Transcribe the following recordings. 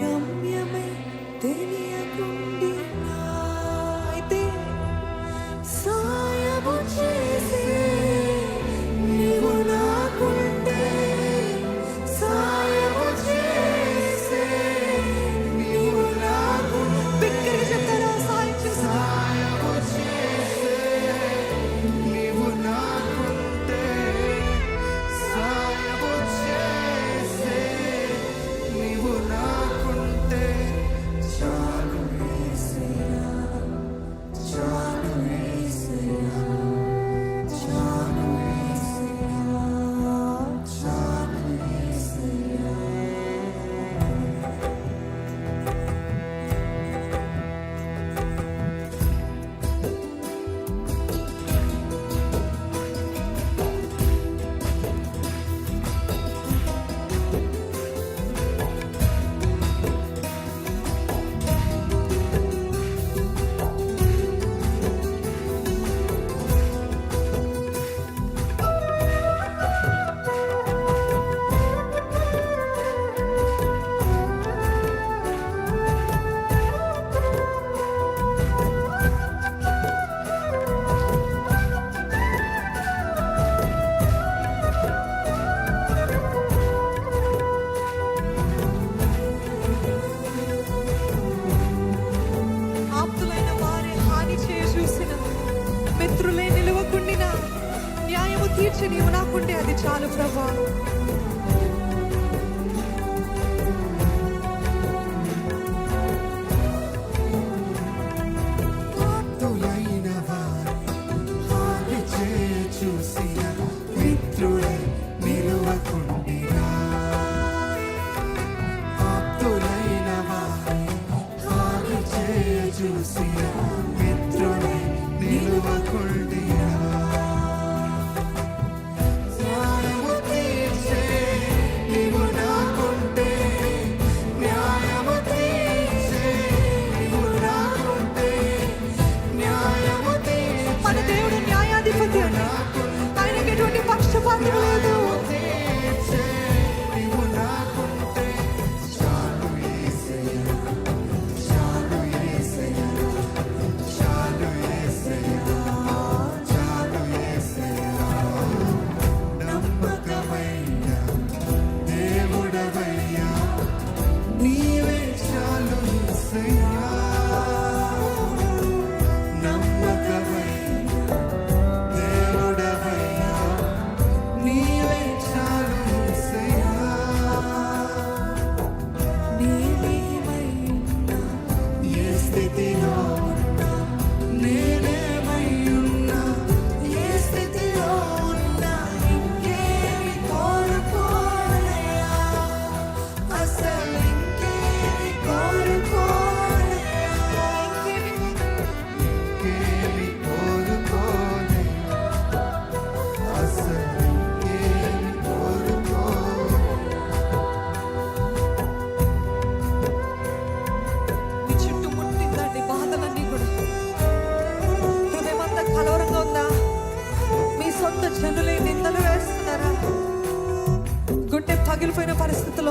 ഗമ്യമേ തെരിയ കുണ്ടി అనుకుంటే అది చాలు ప్రభా.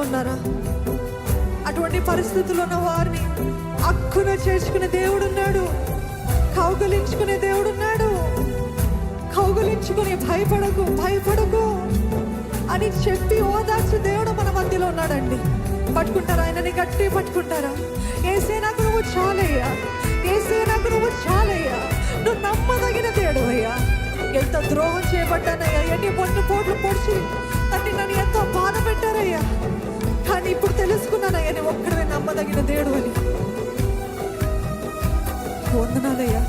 ఉన్నారా? అటువంటి పరిస్థితుల్లో ఉన్న వారిని అక్కున చేర్చుకునే దేవుడు ఉన్నాడు కౌగలించుకునే దేవుడు ఉన్నాడు కౌగలించుకుని భయపడకు భయపడకు అని చెప్పి ఓదార్చు దేవుడు మన మధ్యలో ఉన్నాడండి. పట్టుకుంటారా? ఆయనని గట్టి పట్టుకుంటారా? ఏసే నాకు నువ్వు చాలయ్యా. ఏసే నాకు నువ్వు చాలయ్యా. నువ్వు నమ్మదగిన దేవుడు అయ్యా ఎంత ద్రోహం చేయబడ్డానయ్యా. ఎన్ని పొట్టు పోట్లు పొడిచి తండ్రి నన్ను ఎంతో బాధ పెట్టారయ్యా. కానీ ఇప్పుడు తెలుసుకున్నానయ్యా నేను ఒక్కడే నమ్మదగిన దేవుడు అని. వందనాలయ్యా.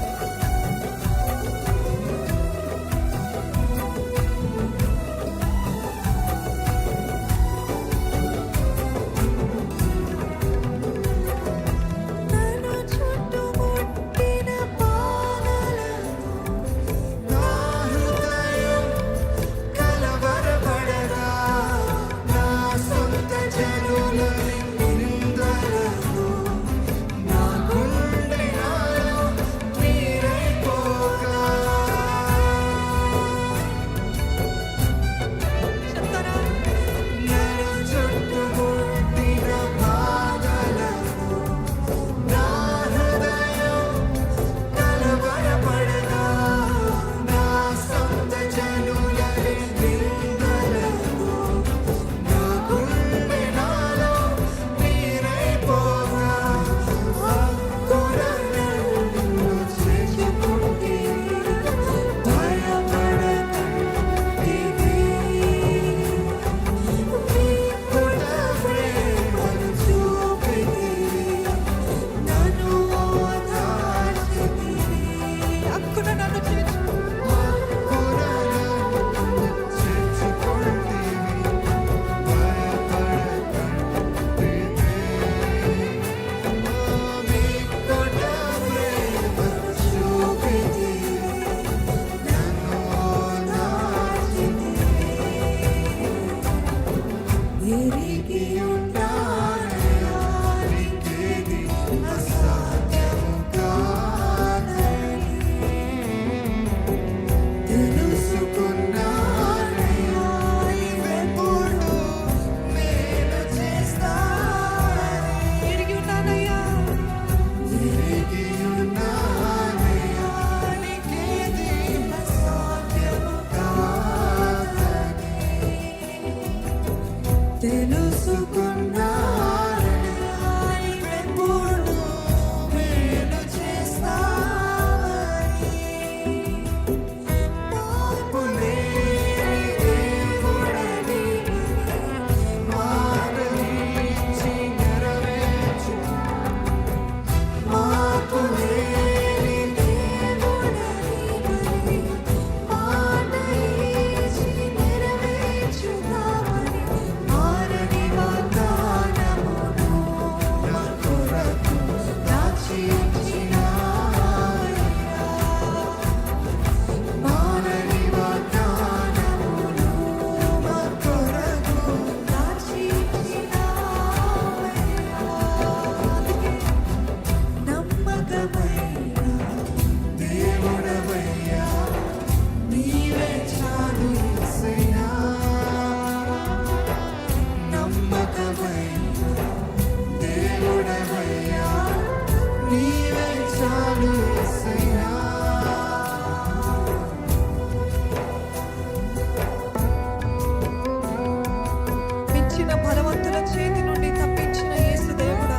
ఇచ్చిన బలవంతుల చేతి నుండి తప్పించిన యేసుదేవుడా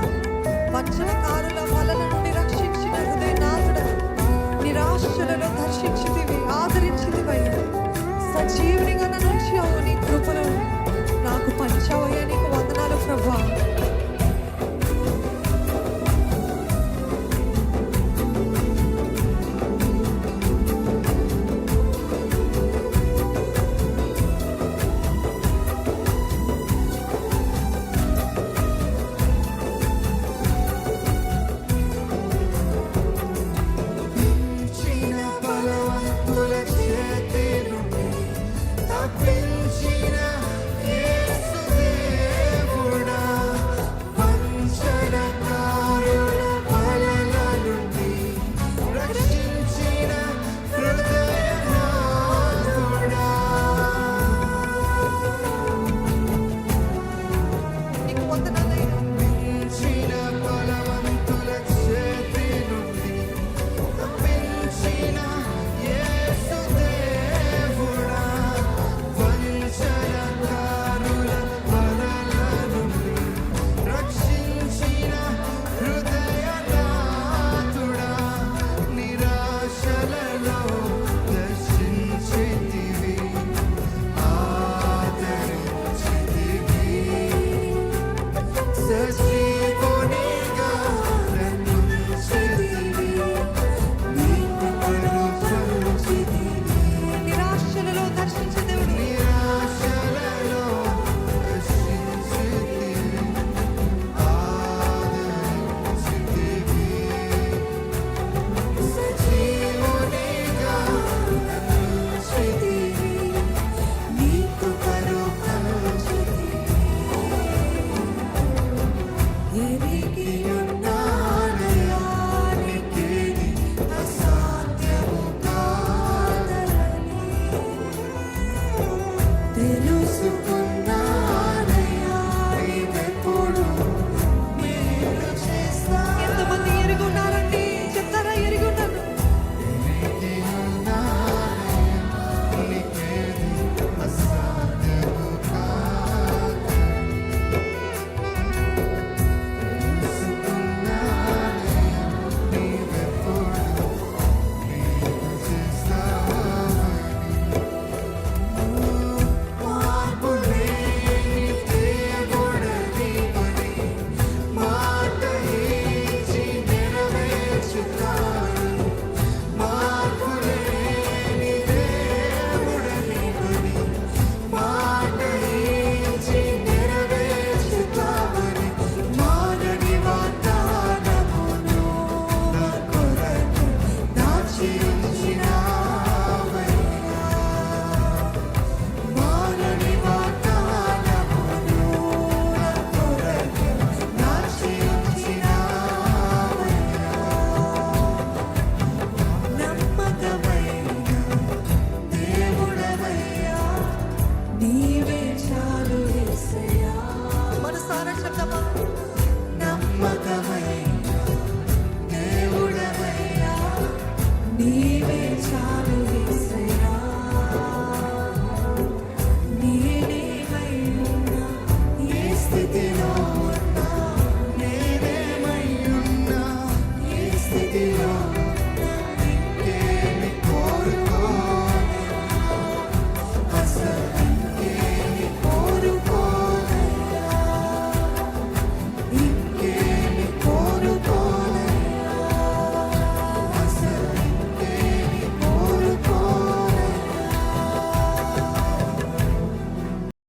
వంచనకారుల వలల నుండి రక్షించిన హృదయనాథుడా నిరాశలలో దర్శించితివి ఆదరించితివయ్యా సజీవునిగా నుంచి నీ కృపలను నాకు పంచావయ్యా నీకు వందనాలు ప్రభా. ఆనంద శబ్దమా